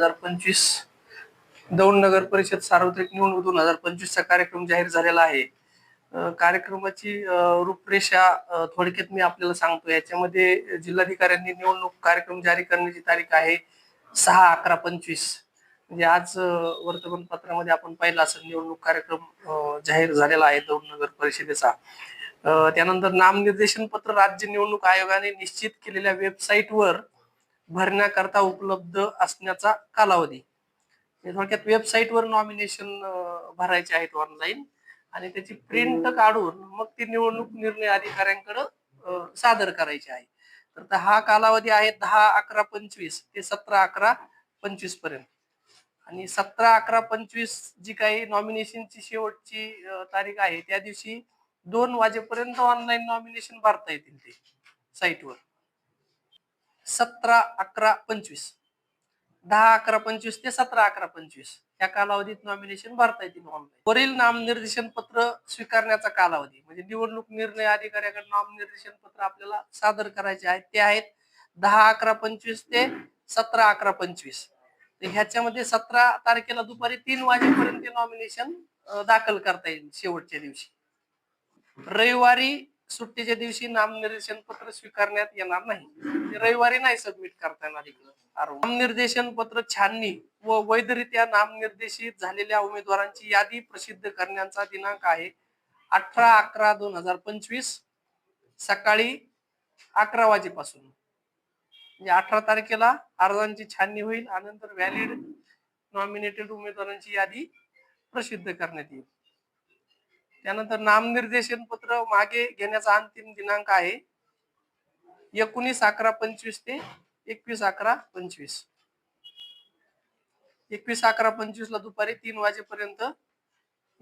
हजार पंचवीस दौंड नगर परिषद सार्वत्रिक निवडणूक दोन हजार पंचवीसचा कार्यक्रम जाहीर झालेला आहे. कार्यक्रमाची रूपरेषा थोडक्यात मी आपल्याला सांगतो याच्यामध्ये जिल्हाधिकाऱ्यांनी निवडणूक कार्यक्रम जारी करण्याची तारीख आहे सहा अकरा पंचवीस. म्हणजे आज वर्तमानपत्रामध्ये आपण पाहिलं असं निवडणूक कार्यक्रम जाहीर झालेला आहे दौंड नगर परिषदेचा. त्यानंतर नामनिर्देशन पत्र राज्य निवडणूक आयोगाने निश्चित केलेल्या वेबसाईटवर भरण्याकरता उपलब्ध असण्याचा कालावधी. थोडक्यात वेबसाईटवर नॉमिनेशन भरायचे आहेत ऑनलाईन आणि त्याची प्रिंट काढून मग ती निवडणूक निर्णय अधिकाऱ्यांकडे सादर करायची आहे. तर हा कालावधी आहे दहा अकरा पंचवीस ते सतरा अकरा पंचवीसपर्यंत. आणि सतरा अकरा पंचवीस जी काही नॉमिनेशनची शेवटची तारीख आहे त्या दिवशी दोन वाजेपर्यंत ऑनलाईन नॉमिनेशन भरता येतील ते साईटवर सतरा अकरा पंचवीस. दहा अकरा पंचवीस ते सतरा अकरा पंचवीस. या कालावधीत नॉमिनेशन भरता येतील ऑनलाईन वरील नामनिर्देशन पत्र स्वीकारण्याचा कालावधी. म्हणजे निवडणूक निर्णय अधिकाऱ्याकडे नामनिर्देशन पत्र आपल्याला सादर करायचे आहेत ते आहेत दहा अकरा पंचवीस ते सतरा अकरा पंचवीस. ह्याच्यामध्ये सतरा तारखेला दुपारी तीन वाजेपर्यंत नॉमिनेशन दाखल करता येईल शेवटच्या दिवशी. रविवारी सुट्टीच्या दिवशी नामनिर्देशन पत्र स्वीकारण्यात येणार नाही. रविवारी नाही सबमिट करता येणार इकडं. नामनिर्देशन पत्र छाननी व वैधरित्या नामनिर्देशित झालेल्या उमेदवारांची यादी प्रसिद्ध करण्याचा दिनांक आहे अठरा अकरा दोन हजार पंचवीस सकाळी अकरा वाजेपासून. म्हणजे अठरा तारखेला अर्जांची छाननी होईल आणि नंतर व्हॅलिड नॉमिनेटेड उमेदवारांची यादी प्रसिद्ध करण्यात येईल. त्यानंतर नामनिर्देशन पत्र मागे घेण्याचा अंतिम दिनांक आहे एकोणीस अकरा पंचवीस ते एकवीस अकरा पंचवीस. एकवीस अकरा पंचवीस ला दुपारी तीन वाजेपर्यंत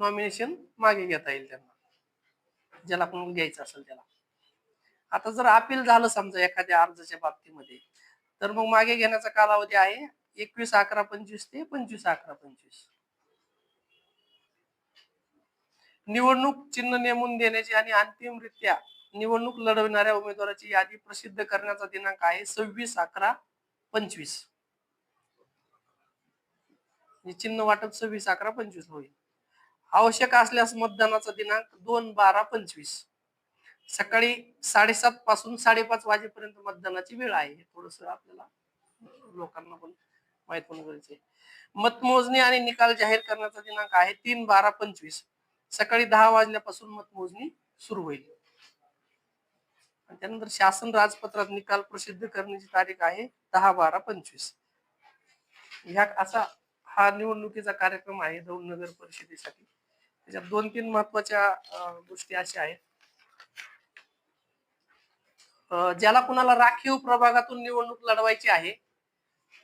नॉमिनेशन मागे घेता येईल त्यांना. ज्याला आपण घ्यायचं असेल त्याला. आता जर अपील झालं समजा एखाद्या अर्जाच्या बाबतीमध्ये तर मग मागे घेण्याचा कालावधी आहे एकवीस अकरा पंचवीस ते पंचवीस अकरा पंचवीस. निवडणूक चिन्ह नेमून देण्याची आणि अंतिमरित्या निवडणूक लढविणाऱ्या उमेदवाराची यादी प्रसिद्ध करण्याचा दिनांक आहे सव्वीस अकरा पंचवीस. चिन्ह वाटप सव्वीस अकरा पंचवीस होईल. आवश्यक असल्यास मतदानाचा दिनांक दोन बारा पंचवीस. सकाळी साडेसात पासून साडेपाच वाजेपर्यंत मतदानाची वेळ आहे. थोडस आपल्याला लोकांना पण माहीत होणं गरजेचं आहे. मतमोजणी आणि निकाल जाहीर करण्याचा दिनांक आहे तीन बारा पंचवीस. सकाळी दहा वाजल्यापासून मतमोजणी सुरू होईल. त्यानंतर शासन राजपत्रात निकाल प्रसिद्ध करण्याची तारीख आहे दहा बारा पंचवीस. ह्या असा हा निवडणुकीचा कार्यक्रम आहे दौंड नगर परिषदेसाठी. त्याच्यात दोन तीन महत्त्वाच्या गोष्टी अशा आहेत. ज्याला कुणाला राखीव प्रभागातून निवडणूक लढवायची आहे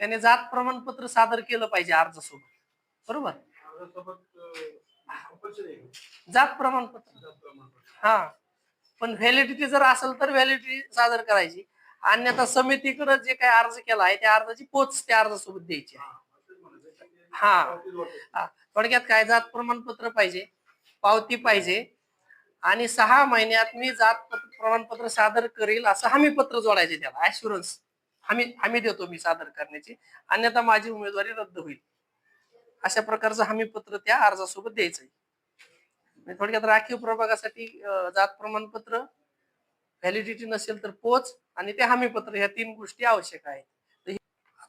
त्याने जात प्रमाणपत्र सादर केलं पाहिजे अर्जासोबत. बरोबर? जात प्रमाणपत्र. हा. पण व्हॅलिडिटी जर असेल तर व्हॅलिडिटी सादर करायची. अन्यथा समितीकडे जे काही अर्ज केला आहे त्या अर्जाची पोच त्या अर्जासोबत द्यायची आहे. हा. थोडक्यात काय? जात प्रमाणपत्र पाहिजे. पावती पाहिजे. आणि सहा महिन्यात मी जात पत्र- प्रमाणपत्र सादर करेल असं हमी पत्र जोडायचे त्याला. ऍश्युरन्स हमी हमी देतो मी सादर करण्याची. अन्यथा माझी उमेदवारी रद्द होईल. अशा प्रकारचं हमी पत्र त्या अर्जासोबत द्यायचंय म्हणजे थोडक्यात राखीव प्रभागासाठी जात प्रमाणपत्र व्हॅलिडिटी नसेल तर पोच आणि ते हमीपत्र ह्या तीन गोष्टी आवश्यक आहेत.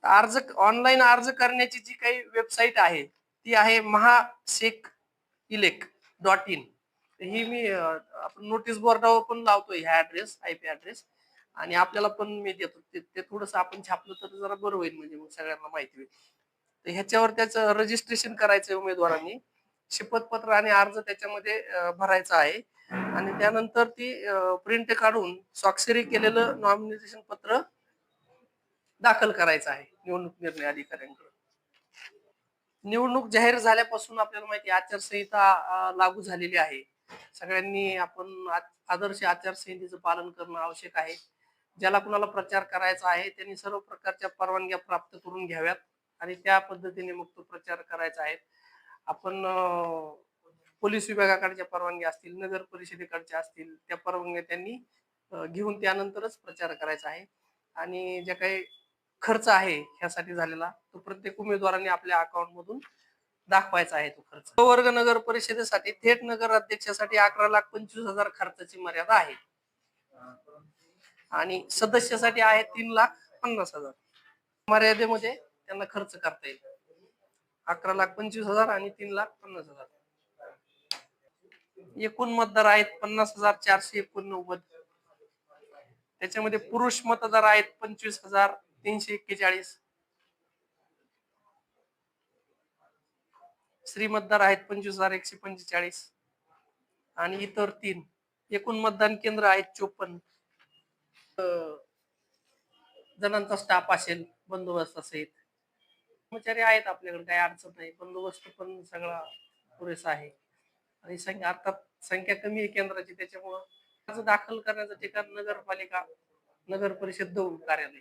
अर्ज ऑनलाईन अर्ज करण्याची जी काही वेबसाईट आहे ती आहे महासेक इलेक डॉट इन ही मी आपण नोटीस बोर्डावर पण लावतोय ह्या ऍड्रेस आय पी ऍड्रेस आणि आपल्याला पण मी देतो ते- ते थोडस आपण छापलं तर जरा बरं होईल म्हणजे मग सगळ्यांना माहिती होईल. तर ह्याच्यावर त्याचं रजिस्ट्रेशन करायचं उमेदवारांनी. शपथपत्र आणि अर्ज त्याच्यामध्ये भरायचा आहे. आणि त्यानंतर ती प्रिंट काढून स्वाक्षरी केलेलं नॉमिनेशन पत्र दाखल करायचं आहे निवडणूक निर्णय अधिकाऱ्यांकडे निवडणूक जाहीर झाल्यापासून आपल्याला माहिती आचारसंहिता लागू झालेली आहे. सगळ्यांनी आपण आदर्श आचारसंहितेचं पालन करणं आवश्यक आहे. ज्याला कुणाला प्रचार करायचा आहे त्यांनी सर्व प्रकारच्या परवानग्या प्राप्त करून घ्याव्यात. आणि त्या पद्धतीने मग तो प्रचार करायचा आहे. आपण पोलीस विभागाकडच्या परवानगी असतील नगर परिषदेकडच्या असतील त्या परवानग्या त्यांनी घेऊन त्यानंतरच प्रचार करायचा आहे. आणि ज्या काही खर्च आहे ह्यासाठी झालेला तो प्रत्येक उमेदवारांनी आपल्या अकाउंटमधून दाखवायचा आहे तो खर्च. वर्ग नगर परिषदेसाठी थेट नगर अध्यक्षासाठी अकरा लाख पंचवीस हजार खर्चाची मर्यादा आहे. आणि सदस्यासाठी आहे तीन लाख पन्नास हजार. मर्यादेमध्ये त्यांना खर्च करता येईल. अकरा लाख पंचवीस हजार आणि तीन लाख पन्नास हजार. एकूण मतदार आहेत पन्नास हजार चारशे एकोणनव्वद. त्याच्यामध्ये पुरुष मतदार आहेत पंचवीस हजार तीनशे एक्केचाळीस. स्त्री मतदार आहेत पंचवीस हजार एकशे पंचेचाळीस. आणि इतर तीन. एकूण मतदान केंद्र आहेत चोपन्न. अं, जणांचा स्टाफ असेल बंदोबस्त असेल. कर्मचारी आहेत आपल्याकडे काही अडचण नाही. बंदोबस्त पण सगळा पुरेसा आहे. आणि संख्या आता संख्या कमी आहे केंद्राची त्याच्यामुळं अर्ज दाखल करण्याचं ठिकाण नगरपालिका नगर परिषद दौंड कार्यालय.